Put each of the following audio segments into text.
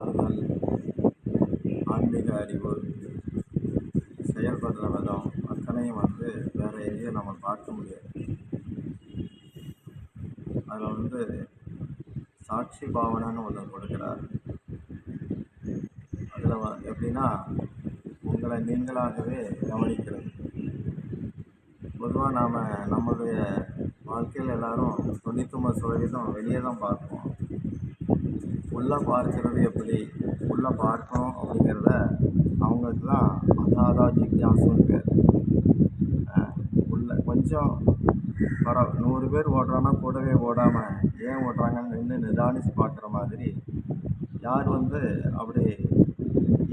அவர்கள் ஆன்மீக அறிவு செயல்படுற விதம் அத்தனையும் வந்து வேறு எங்கேயும் நம்ம பார்க்க முடியாது. அதில் வந்து சாட்சி பாவனைன்னு ஒன்று கொடுக்குறார். அதில் வ எப்படின்னா உங்களை நீங்களாகவே கவனிக்கிறது. பொதுவாக நாம் நம்மளுடைய வாழ்க்கையில் எல்லோரும் தொண்ணூத்தொம்பது சதவீதம் வெளியே தான் பார்ப்போம். உள்ளே பார்க்கிறது எப்படி? உள்ளே பார்க்கணும் அப்படிங்கிறத அவங்களுக்கு தான் அதாதா ஜிக்யாசுன்னு பேர் உள்ள கொஞ்சம் பர நூறு பேர் ஓடுறான்னா கூடவே ஓடாமல் ஏன் ஓடுறாங்கன்னு நின்று நிதானித்து பார்க்குற மாதிரி யார் வந்து அப்படி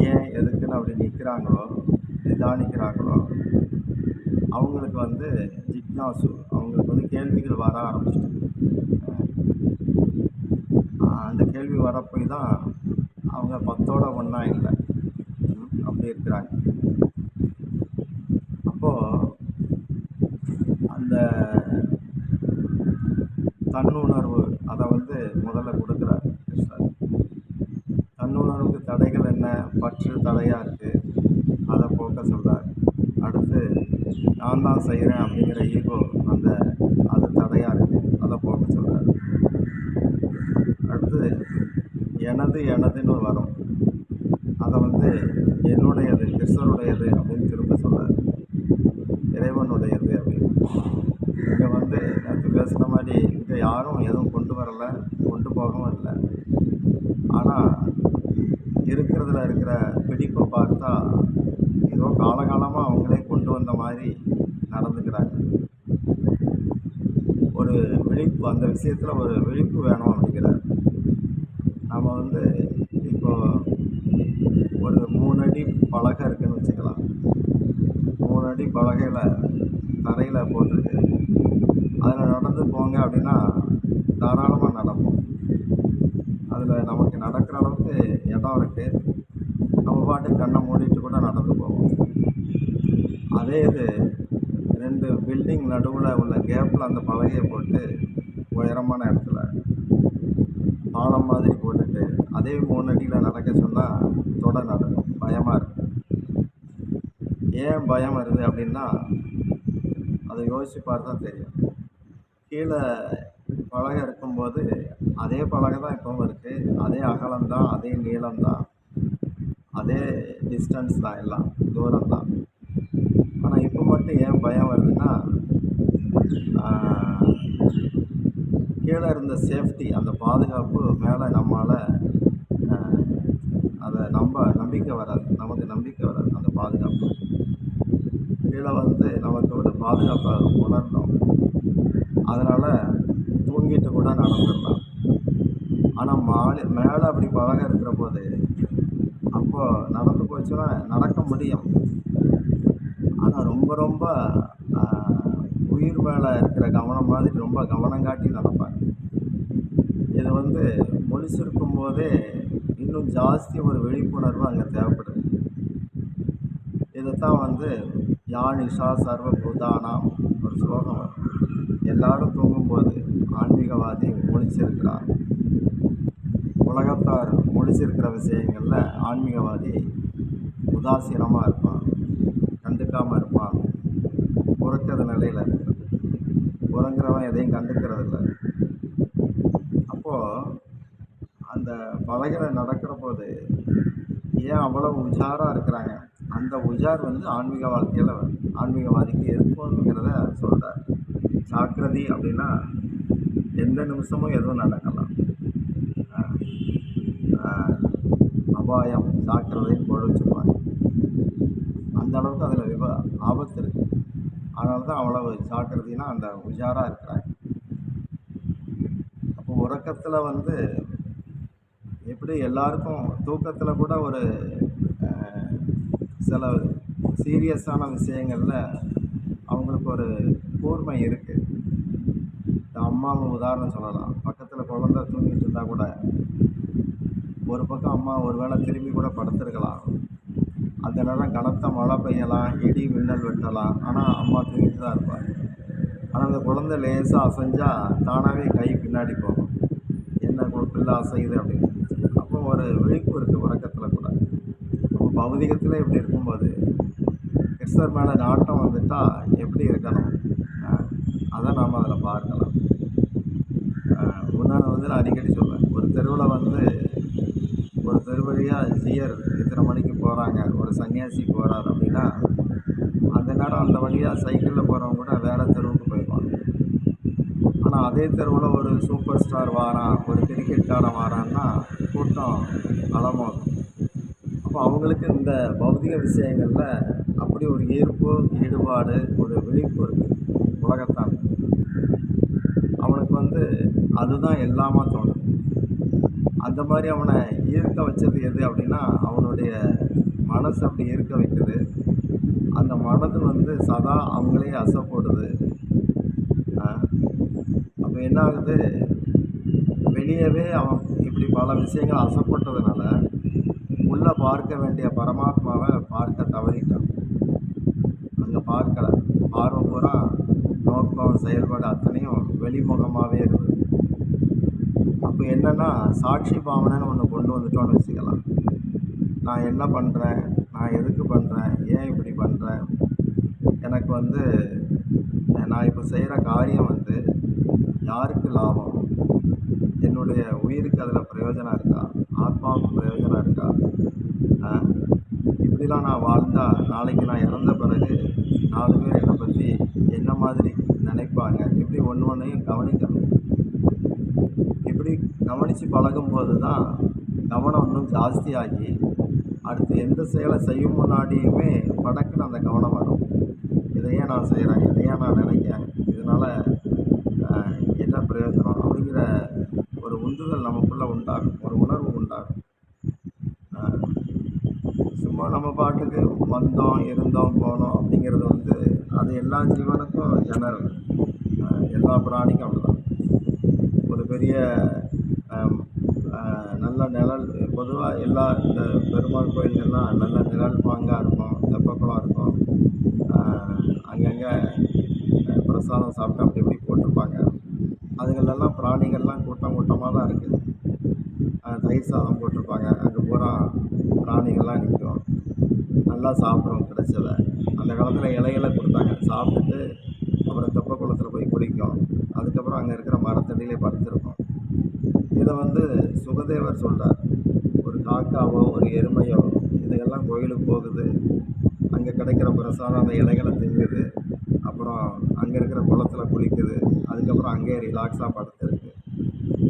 ஏன் எதுக்குன்னு அப்படி நிற்கிறாங்களோ நிதானிக்கிறாங்களோ அவங்களுக்கு வந்து ஜிக்னாசு அவங்களுக்கு வந்து கேள்விகள் வர ஆரம்பிச்சிட்டு. கேள்வி வரப்போய் தான் அவங்க பத்தோட ஒன்றா இல்லை. அப்படி இருக்கிறாங்க. அப்போது அந்த தன்னுணர்வு அதை வந்து முதல்ல கொடுக்குறாரு கிருஷ்ணர். தன்னுணர்வுக்கு தடைகள் என்ன? பற்று தடையாக இருக்குது அதை போக்க சொல்கிறார் அடுத்து நான் தான் செய்கிறேன் அப்படிங்கிற ஈகோ அந்த அது தடையாக இருக்குது அதை போக்க சொல்கிறார் அடுத்து எனது எனதுன்னு வரும் அதை வந்து என்னுடையது கிருஷ்ணருடையது அப்படின்னு திரும்ப சொல்கிறார் இருக்குது அப்படின்னு. இங்கே வந்து நேற்று பேசுன மாதிரி இங்கே யாரும் எதுவும் கொண்டு வரலை கொண்டு போகவும் இல்லை. ஆனால் இருக்கிறதுல இருக்கிற பிடிப்பை பார்த்தா ஏதோ காலகாலமாக அவங்களே கொண்டு வந்த மாதிரி நடந்துக்கிறாங்க. ஒரு விழிப்பு அந்த விஷயத்தில் ஒரு விழிப்பு வேணும் அப்படிங்கிறார். நம்ம வந்து இப்போ ஒரு மூணு அடி பலகை இருக்குதுன்னு வச்சுக்கலாம். மூணு அடி பலகையில் தரையில் போட்டிருக்கு அதில் நடந்து போங்க அப்படின்னா தாராளமாக நடப்போம். அதில் நமக்கு நடக்கிற அளவுக்கு இடம் இருக்குது நம்ம பாட்டு கண்ணை மூடிட்டு கூட நடந்து போவோம். அதே இது ரெண்டு பில்டிங் நடுவில் உள்ள கேப்பில் அந்த பலகையை போட்டு உயரமான இடத்துல பாலம் மாதிரி போட்டுட்டு அதே மூணு அடியில் நடக்க சொன்னால் தொட நடக்கும். பயமாக இருக்கும் ஏன் பயம் வருது அப்படின்னா அதை யோசிச்சு தான் தெரியும். கீழே பலகை இருக்கும்போது அதே பலகை தான் இப்போவும் இருக்குது அதே அகலம்தான் அதே நீளம்தான் அதே டிஸ்டன்ஸ் தான் எல்லாம் தூரம் தான். ஆனால் இப்போ மட்டும் ஏன் பயம் வருதுன்னா கீழே இருந்த சேஃப்டி அந்த பாதுகாப்பு மேலே நம்மளால் அதை நம்ப நம்பிக்கை வராது. நமக்கு நம்பிக்கை வராது அந்த பாதுகாப்பு. கீழே வந்து நமக்கு பாதுகாப்பாக பாதுகாப்பை உணர்ந்தோம். அதனால் தூங்கிட்டு கூட நடந்துடலாம் ஆனால் மாலை மேலே அப்படி பழக இருக்கிற போது அப்போது நடந்து போச்சுன்னா நடக்க முடியும். ஆனால் ரொம்ப ரொம்ப உயிர் மேலே இருக்கிற கவனம் மாதிரி ரொம்ப கவனம் காட்டி நடப்பாங்க. இது வந்து முழிச்சிருக்கும் போதே இன்னும் ஜாஸ்தி ஒரு விழிப்புணர்வு அங்கே தேவைப்படுது. இதைத்தான் வந்து யானிஷா சர்வ பூதானாம். ஒரு ஸ்லோகம். எல்லாரும் தூங்கும்போது ஆன்மீகவாதி முழிச்சிருக்கிறார். உலகத்தார் முழிச்சிருக்கிற விஷயங்களில் ஆன்மீகவாதி உதாசீனமாக இருப்பான். கண்டுக்காமல் இருப்பான். உறக்கிற நிலையில் இருக்கிறது உறங்குறவன் எதையும் கண்டுக்கிறது இல்லை அப்போது அந்த பலகையில நடக்கிற போது ஏன் அவ்வளோ உஜாராக இருக்கிறாங்க? அந்த உஜார் வந்து ஆன்மீக வாழ்க்கையில் ஆன்மீகவாதிக்கு இருக்குங்கிறத சொல்கிறார் சாக்கிரதி அப்படின்னா எந்த நிமிஷமும் எதுவும் நடக்கலாம். அபாயம் ஜாக்கிரதைன்னு போட வச்சுருப்பாங்க. அந்த அளவுக்கு அதில் விப ஆபத்து இருக்குது அதனால தான் அவ்வளவு சாக்கிரதினா அந்த உஜாராக இருக்கிறாங்க. அப்போ உறக்கத்தில் வந்து எப்படி எல்லாருக்கும் தூக்கத்தில் கூட ஒரு சில சீரியஸான விஷயங்களில் அவங்களுக்கு ஒரு கூர்மை இருக்குது இந்த அம்மாவை உதாரணம் சொல்லலாம். பக்கத்தில் குழந்த தூங்கிட்டு இருந்தால் கூட ஒரு பக்கம் அம்மா ஒரு வேளை திரும்பி கூட படுத்துருக்கலாம். அந்த நேரம் கனத்த மழை பெய்யலாம் இடி மின்னல் வெட்டலாம். ஆனால் அம்மா தூங்கிட்டு தான் இருப்பார் ஆனால் அந்த குழந்தை லேசாக அசைஞ்சால் தானாகவே கை பின்னாடி போகும். என்ன பிள்ளை அசையுது அப்படின்னு. அப்போ ஒரு விழிப்பு பௌதிகத்தில் இப்படி இருக்கும்போது கிறிஸ்தவர் மேலே நாட்டம் வந்துட்டால் எப்படி இருக்கணும்? அதை நாம் அதில் பார்க்கலாம். முன்னாடி வந்து நான் அடிக்கடி சொல்லுவேன் ஒரு தெருவில் வந்து ஒரு தெரு வழியாக ஜீயர் இத்தனை மணிக்கு போகிறாங்க ஒரு சன்னியாசி போகிறார் அப்படின்னா அந்த நேரம் அந்த வழியாக சைக்கிளில் போகிறவங்க கூட வேறு தெருவுக்கு போயிடுவாங்க ஆனால் அதே தெருவில் ஒரு சூப்பர் ஸ்டார் வாரான் ஒரு கிரிக்கெட்காரன் வாரான்னா கூட்டம் அளமாகும் அப்போ அவங்களுக்கு இந்த பௌதிக விஷயங்களில் அப்படி ஒரு ஈர்ப்பு ஈடுபாடு ஒரு விழிப்பு இருக்குது உலகத்தான் அவனுக்கு வந்து அதுதான் எல்லாமா தோணும். அந்த மாதிரி அவனை ஈர்க்க வச்சது எது அப்படின்னா அவனுடைய மனசு அப்படி ஈர்க்க வைக்குது. அந்த மனது வந்து சதா அவங்களே அசை அப்போ என்ன ஆகுது? வெளியவே அவன் இப்படி பல விஷயங்கள் அசைப்பட்டதுனால உள்ளே பார்க்க வேண்டிய பரமாத்மாவை பார்க்க தவறிட்டான். அங்கே பார்க்கல. பார்வை பூரா நோக்கம் செயல்பாடு அத்தனையும் வெளிமுகமாகவே இருக்குது அப்போ என்னென்னா சாட்சி பாவனைன்னு ஒன்று கொண்டு வந்துட்டோன்னு வச்சுக்கலாம். நான் என்ன பண்ணுறேன் நான் எதுக்கு பண்ணுறேன் ஏன் இப்படி பண்ணுறேன் எனக்கு வந்து நான் இப்போ செய்கிற காரியம் வந்து யாருக்கு லாபம்? என்னுடைய உயிருக்கு அதில் பிரயோஜனம் இருக்கா? ஆத்மாவுக்கு பிரயோஜனம் இருக்கா? இப்படிலாம் நான் வாழ்ந்தால் நாளைக்கு நான் இறந்த பிறகு நாலு பேர் என்னை பற்றி என்ன மாதிரி நினைப்பாங்க? இப்படி ஒன்று ஒன்றையும் கவனிக்கணும். இப்படி கவனித்து பழகும்போது தான் கவனம் இன்னும் ஜாஸ்தியாகி அடுத்து எந்த செயலை செய்யும் முன்னாடியுமே படக்குன்னு அந்த கவனம் வரும். இதையே நான் செய்கிறேன் இதையே நான் நினைக்கிறேன். இதனால் என்ன பிரயோஜனம்? அப்படிங்கிற ஒரு உந்துதல் நமக்குள்ளே உண்டாகும் ஒரு உணர்வு உண்டாகும். சும்மா நம்ம பாட்டுக்கு வந்தோம் இருந்தோம் போனோம் அப்படிங்கிறது வந்து அது எல்லா ஜீவனுக்கும் ஜெனரல் எல்லா பிராணிக்கும் அவ்வளோதான் ஒரு பெரிய நல்ல நிழல் பொதுவாக எல்லா இந்த பெருமாள் கோயில்கள்லாம் நல்ல நிழல் பாங்காக இருக்கும் தெப்பக்குளம் இருக்கும். அங்கங்கே பிரசாதம் சாப்பிட்டு அப்படி இப்படி போட்டிருப்பாங்க. அதுங்களெல்லாம் பிராணிகள்லாம் கூட்டம் கூட்டமாக தான் இருக்குது தயிர் சாதம் போட்டிருப்பாங்க. அங்கே பூரா பிராணிகள்லாம் நிற்கும் நல்லா சாப்பிடும் கிடைச்சத அந்த காலத்தில் இலைகளை கொடுத்தாங்க. சாப்பிட்டுட்டு அப்புறம் தெப்ப குளத்தில் போய் குளிக்கும். அதுக்கப்புறம் அங்கே இருக்கிற மரத்தடியிலே படுத்திருக்கும். இதை வந்து சுகதேவர் சொல்கிறார் ஒரு காக்காவோ ஒரு எருமையோ இதுகெல்லாம் கோயிலுக்கு போகுது. அங்கே கிடைக்கிற பிரசாதம் அந்த இலைகளை திங்குது அங்கே இருக்கிற குளத்துல குளிக்குது. அதுக்கப்புறம் அங்கேயே ரிலாக்ஸாக படுத்துருக்கு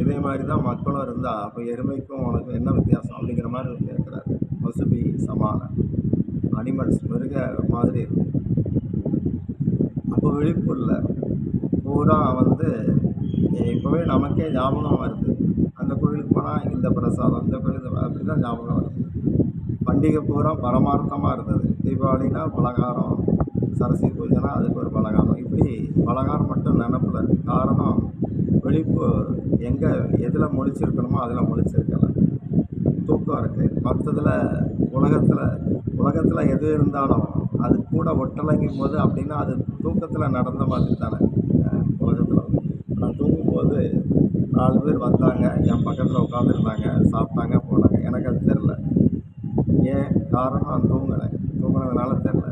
இதே மாதிரி தான் மக்களும் இருந்தால் அப்போ எருமைக்கும் உனக்கும் என்ன வித்தியாசம் அப்படிங்கிற மாதிரி கேட்குறாரு பசுபி சமான அனிமல்ஸ் மிருக மாதிரி இருக்கும் அப்போ விழிப்பு இல்லை பூரா வந்து இப்போவே நமக்கே ஞாபகம் வருது. அந்த கோயிலுக்கு போனால் இந்த பிரசாதம் இந்த கோயிலுக்கு அப்படி தான் ஞாபகம் வருது. பண்டிகை பூரா பரமார்த்தமாக இருந்தது. தீபாவளினா பலகாரம் சரஸ்வதி பூஜைனா அதுக்கு ஒரு பலகாரம். இப்படி பலகாரம் மட்டும் நினப்பில். இருக்குது காரணம் விழிப்பு எங்கே எதில் முழிச்சிருக்கணுமோ அதில் முழிச்சிருக்கல. தூக்கம் இருக்குது மற்றதில் உலகத்தில் உலகத்தில் எது இருந்தாலும் அது கூட ஒட்டலங்கும் போது அப்படின்னா அது தூக்கத்தில் நடந்த மாதிரி தானே. உலகத்தில். நான் தூங்கும்போது நாலு பேர் வந்தாங்க. என் பக்கத்தில் உட்காந்துருந்தாங்க சாப்பிட்டாங்க போனாங்க. எனக்கு அது தெரில ஏன்? காரணம் நான் தூங்கினேன் தூங்கினதுனால தெரில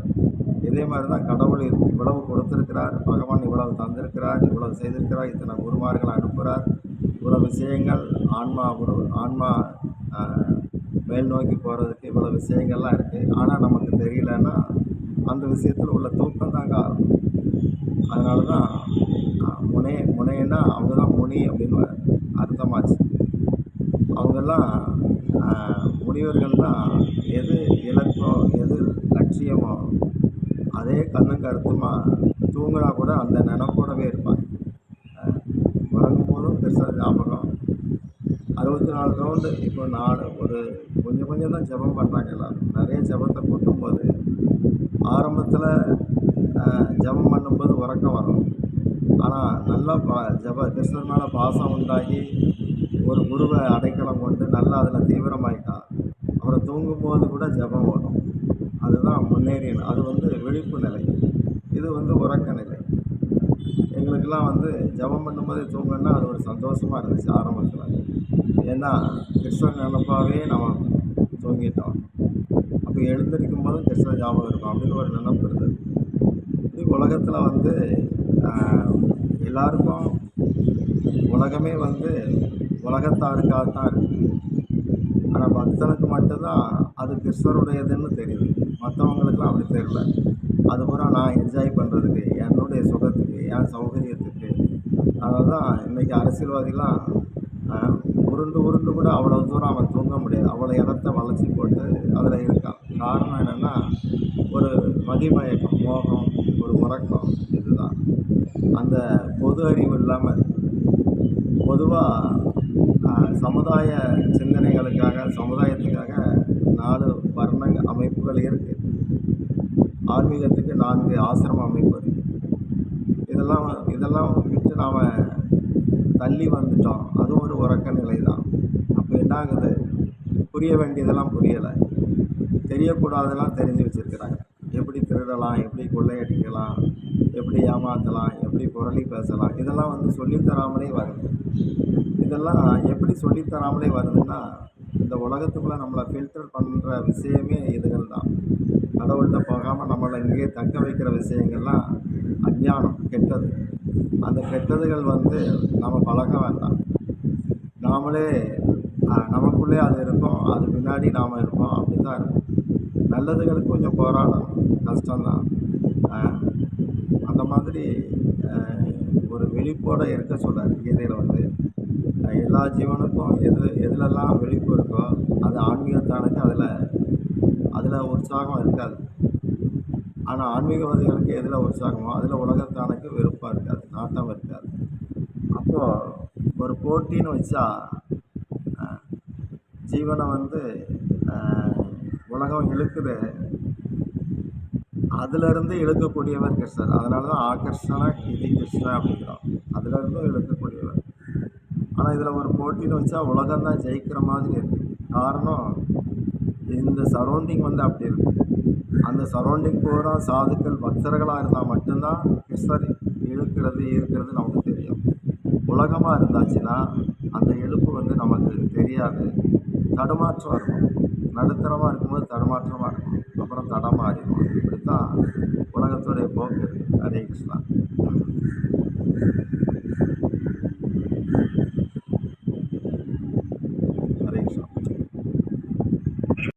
இதே மாதிரி தான் கடவுள் இவ்வளவு கொடுத்திருக்கிறார் பகவான் இவ்வளவு தந்திருக்கிறார் இவ்வளவு செய்திருக்கிறார் இத்தனை குருமார்கள் அனுப்புகிறார். இவ்வளவு விஷயங்கள் ஆன்மா குரு ஆன்மா மேல் நோக்கி போகிறதுக்கு இவ்வளோ விஷயங்கள்லாம் இருக்குது ஆனால் நமக்கு தெரியலன்னா அந்த விஷயத்தில் உள்ள தூக்கம் தான் காரணம். அதனால தான் முனை முனே முனைன்னா அவங்க தான் முனி அப்படின்னு அர்த்தமாச்சு. அவங்கெல்லாம் ஆஹ், முனிவர்கள் தான் எது இலக்கோ எது லட்சியமோ அதே கண்ணும் தூங்கினா கூட அந்த நினப்போடவே இருப்பாங்க. உறங்கும் போதும் பெருசாக ஞாபகம். அறுபத்தி நாலு ரவுண்டு இப்போ நாலு ஒரு கொஞ்சம் கொஞ்சம் தான் ஜெபம் பண்ணுறாங்க எல்லோரும். நிறைய ஜெபத்தை கொட்டும்போது ஆரம்பத்தில் ஜெபம் பண்ணும்போது உறக்கம் வரும் ஆனால் நல்லா பா ஜப கிருஷ்ணர் மேலே பாசம் உண்டாகி ஒரு குருவை அடைக்கலம் கொண்டு நல்லா அதில் தீவிரமாயிட்டான். அவரை தூங்கும்போது கூட ஜெபம் வரும் அதுதான் முன்னேறியன் அது வந்து விழிப்பு நிலை. வந்து உறக்க நிலை எங்களுக்கெல்லாம் வந்து ஜெபம் பண்ணும்போதே தூங்கன்னா அது ஒரு சந்தோஷமாக இருந்துச்சு ஆரம்பத்தில். ஏன்னா கிருஷ்ணன் நினப்பாகவே நம்ம தூங்கிட்டோம். அப்போ எழுந்திருக்கும் போதும் கிருஷ்ணன் ஞாபகம் இருக்கும் அப்படின்னு ஒரு நினப்பு இருந்தது. இது உலகத்தில் வந்து எல்லாருக்கும் உலகமே வந்து உலகத்தாருக்காக தான் ஆனால் பக்தனுக்கு மட்டும்தான் அது கிருஷ்ணருடையதுன்னு தெரியுது. மற்றவங்களுக்குலாம் அப்படி தெரில அது பூரா நான் என்ஜாய் பண்ணுறதுக்கு என்னுடைய சுகத்துக்கு என் சௌகரியத்துக்கு. அதனால தான் இன்றைக்கி அரசியல்வாதிலாம் உருண்டு உருண்டு கூட அவ்வளோ தூரம் அவன் தூங்க முடியாது. அவ்வளோ இடத்த வளர்ச்சி போட்டு அதில் இருக்கான். காரணம் என்னென்னா ஒரு மதிமயக்கம் மோகம் ஒரு உறக்கம் இதுதான். அந்த பொது அறிவு இல்லாமல் பொதுவாக சமுதாய சிந்தனைகளுக்காக சமுதாயத்துக்காக நாடு வர அமைப்புகள் இருக்குது ஆன்மீகத்துக்கு நான்கு ஆசிரம அமைப்பு இருக்குது இதெல்லாம் இதெல்லாம் விட்டு நாம் தள்ளி வந்துட்டோம். அது ஒரு உறக்க நிலை தான் அப்போ என்ன ஆகுது புரிய வேண்டியதெல்லாம் புரியலை. தெரியக்கூடாதெல்லாம் தெரிஞ்சு வச்சுருக்கிறாங்க. எப்படி திருடலாம் எப்படி கொள்ளையடிக்கலாம் எப்படி ஏமாற்றலாம் எப்படி புரளி பேசலாம் இதெல்லாம் வந்து சொல்லித் தராமலே வருது. இதெல்லாம் எப்படி சொல்லித் தராமலே வருதுன்னா இந்த உலகத்துக்குள்ளே நம்மளை ஃபில்டர் பண்ணுற விஷயமே இதுகள் தான் கடவுள்கிட்ட போகாமல் நம்மளை இங்கேயே தக்க வைக்கிற விஷயங்கள்லாம் அஞ்ஞானம் கெட்டது. அந்த கெட்டதுகள் வந்து நம்ம பழக வேண்டாம். நாமளே நமக்குள்ளே அது இருக்கும் அது பின்னாடி நாம் இருப்போம் அப்படி தான் இருக்கும். நல்லதுகளுக்கு கொஞ்சம் போராடணும் கஷ்டம்தான். அந்த மாதிரி ஒரு வெளிப்போட இருக்க சொல்கிறார் கீதையில் வந்து. எல்லா ஜீவனுக்கும் எது எதுலெல்லாம் விழிப்பு இருக்கோ அது ஆன்மீகத்தானுக்கு அதில் அதில் உற்சாகம் இருக்காது. ஆனால் ஆன்மீகவாதிகளுக்கு எதில் உற்சாகமோ அதில் உலகத்தானுக்கு விருப்பம் இருக்காது நாட்டம் இருக்காது. அப்போது ஒரு போட்டின்னு வச்சா ஜீவனை வந்து உலகம் இழுக்குது. அதிலிருந்து இழுக்கக்கூடியவர் கிருஷ்ணர். அதனால தான் ஆகர்ஷண இது கிருஷ்ணா அப்படிங்கிறோம். அதிலிருந்தும் இழுக்கக்கூடியவர். ஆனால் இதில் ஒரு போட்டின்னு வச்சா உலகம் தான் ஜெயிக்கிற மாதிரி இருக்குது காரணம் இந்த சரௌண்டிங் வந்து அப்படி இருக்குது அந்த சரௌண்டிங் பூரா சாதுக்கள் பக்தர்களாக இருந்தால் மட்டும்தான் கிருஷ்ணர் இழுக்கிறது இருக்கிறது நமக்கு தெரியும். உலகமாக இருந்தாச்சுன்னா அந்த இழுப்பு வந்து நமக்கு தெரியாது. தடுமாற்றம் இருக்கும். நடுத்தரமாக இருக்கும்போது தடுமாற்றமாக இருக்கும். அப்புறம் தடமாறிடும் இப்படி தான் உலகத்துடைய போக்கு இருக்குது ஹரே கிருஷ்ணா.